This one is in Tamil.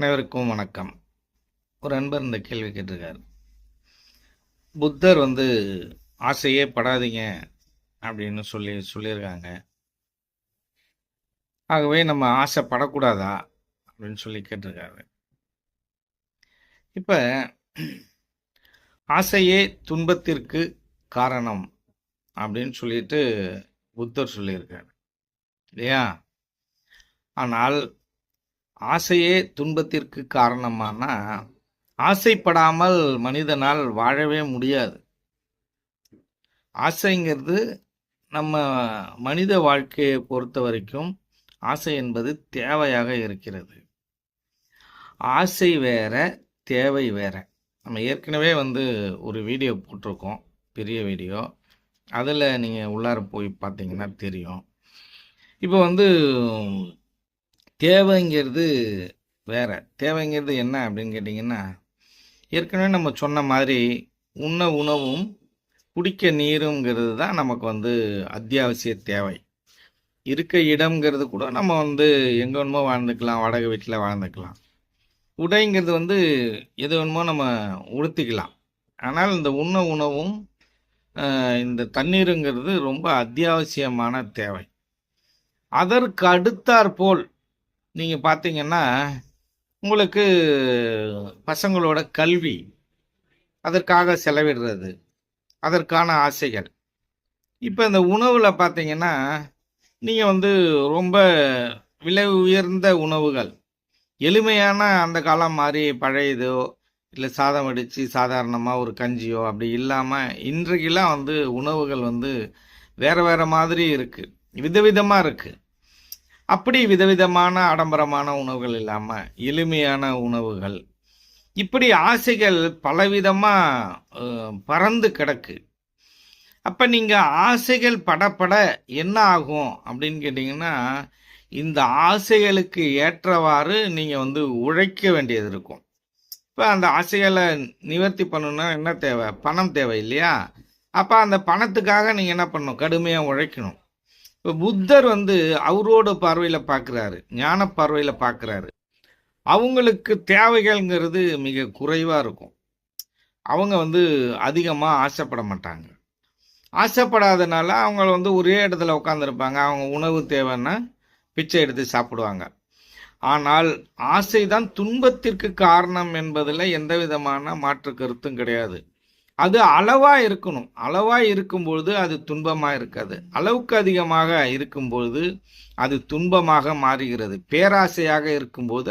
அனைவருக்கும் வணக்கம். ஒரு அன்பர் இந்த கேள்வி கேட்டிருக்காரு. புத்தர் வந்து ஆசையே படாதீங்க அப்படின்னு சொல்லி சொல்லியிருக்காங்க. ஆகவே நம்ம ஆசைப்படக்கூடாதா அப்படின்னு சொல்லி கேட்டிருக்காரு. இப்போ ஆசையே துன்பத்திற்கு காரணம் அப்படின்னு சொல்லிட்டு புத்தர் சொல்லியிருக்காரு. இல்லையா? ஆனால் ஆசையே துன்பத்திற்கு காரணமானா ஆசைப்படாமல் மனிதனால் வாழவே முடியாது. ஆசைங்கிறது நம்ம மனித வாழ்க்கையை பொறுத்த வரைக்கும் ஆசை என்பது தேவையாக இருக்கிறது. ஆசை வேற தேவை வேற. நம்ம ஏற்கனவே வந்து ஒரு வீடியோ போட்டிருக்கோம் பெரிய வீடியோ. அதில் நீங்கள் உள்ளார போய் பார்த்தீங்கன்னா தெரியும். இப்போ வந்து தேவைங்கிறது வேற. தேவைங்கிறது என்ன அப்படின்னு கேட்டிங்கன்னா ஏற்கனவே நம்ம சொன்ன மாதிரி உண்ண உணவும் குடிக்க நீருங்கிறது தான் நமக்கு வந்து அத்தியாவசிய தேவை. இருக்க இடம்ங்கிறது கூட நம்ம வந்து எங்கே வேணுமோ வாழ்ந்துக்கலாம் வாடகை வீட்டில் வாழ்ந்துக்கலாம். உடைங்கிறது வந்து எது வேணுமோ நம்ம உடுத்திக்கலாம். ஆனால் இந்த உண்ண உணவும் இந்த தண்ணீருங்கிறது ரொம்ப அத்தியாவசியமான தேவை. அதற்கு அடுத்தாற்போல் நீங்கள் பார்த்தீங்கன்னா உங்களுக்கு பசங்களோட கல்வி அதற்காக செலவிடுறது அதற்கான ஆசைகள். இப்போ இந்த உணவில் பார்த்தீங்கன்னா நீங்கள் வந்து ரொம்ப விலை உயர்ந்த உணவுகள் எளிமையான அந்த காலம் மாதிரி பழையதோ இல்லை சாதம் அடித்து சாதாரணமாக ஒரு கஞ்சியோ அப்படி இல்லாமல் இன்றைக்கெல்லாம் வந்து உணவுகள் வந்து வேறு வேறு மாதிரி இருக்குது விதவிதமாக இருக்குது அப்படி விதவிதமான ஆடம்பரமான உணவுகள் இல்லாமல் எளிமையான உணவுகள். இப்படி ஆசைகள் பலவிதமாக பறந்து கிடக்கு. அப்போ நீங்கள் ஆசைகள் படப்பட என்ன ஆகும் அப்படின்னு கேட்டிங்கன்னா இந்த ஆசைகளுக்கு ஏற்றவாறு நீங்கள் வந்து உழைக்க வேண்டியது இருக்கும். இப்போ அந்த ஆசைகளை நிவர்த்தி பண்ணணும்னா என்ன தேவை? பணம் தேவை இல்லையா? அப்போ அந்த பணத்துக்காக நீங்கள் என்ன பண்ணணும்? கடுமையாக உழைக்கணும். இப்போ புத்தர் வந்து அவரோட பார்வையில் பார்க்குறாரு ஞான பார்வையில் பார்க்குறாரு அவங்களுக்கு தேவைகள்ங்கிறது மிக குறைவாக இருக்கும். அவங்க வந்து அதிகமாக ஆசைப்பட மாட்டாங்க. ஆசைப்படாதனால அவங்க வந்து ஒரே இடத்துல உட்காந்துருப்பாங்க அவங்க உணவு தேவைன்னா பிச்சை எடுத்து சாப்பிடுவாங்க. ஆனால் ஆசைதான் துன்பத்திற்கு காரணம் என்பதில் எந்த விதமான மாற்று கருத்தும் கிடையாது. அது அளவாக இருக்கணும். அளவாக இருக்கும்பொழுது அது துன்பமாக இருக்காது. அளவுக்கு அதிகமாக இருக்கும்பொழுது அது துன்பமாக மாறுகிறது. பேராசையாக இருக்கும்போது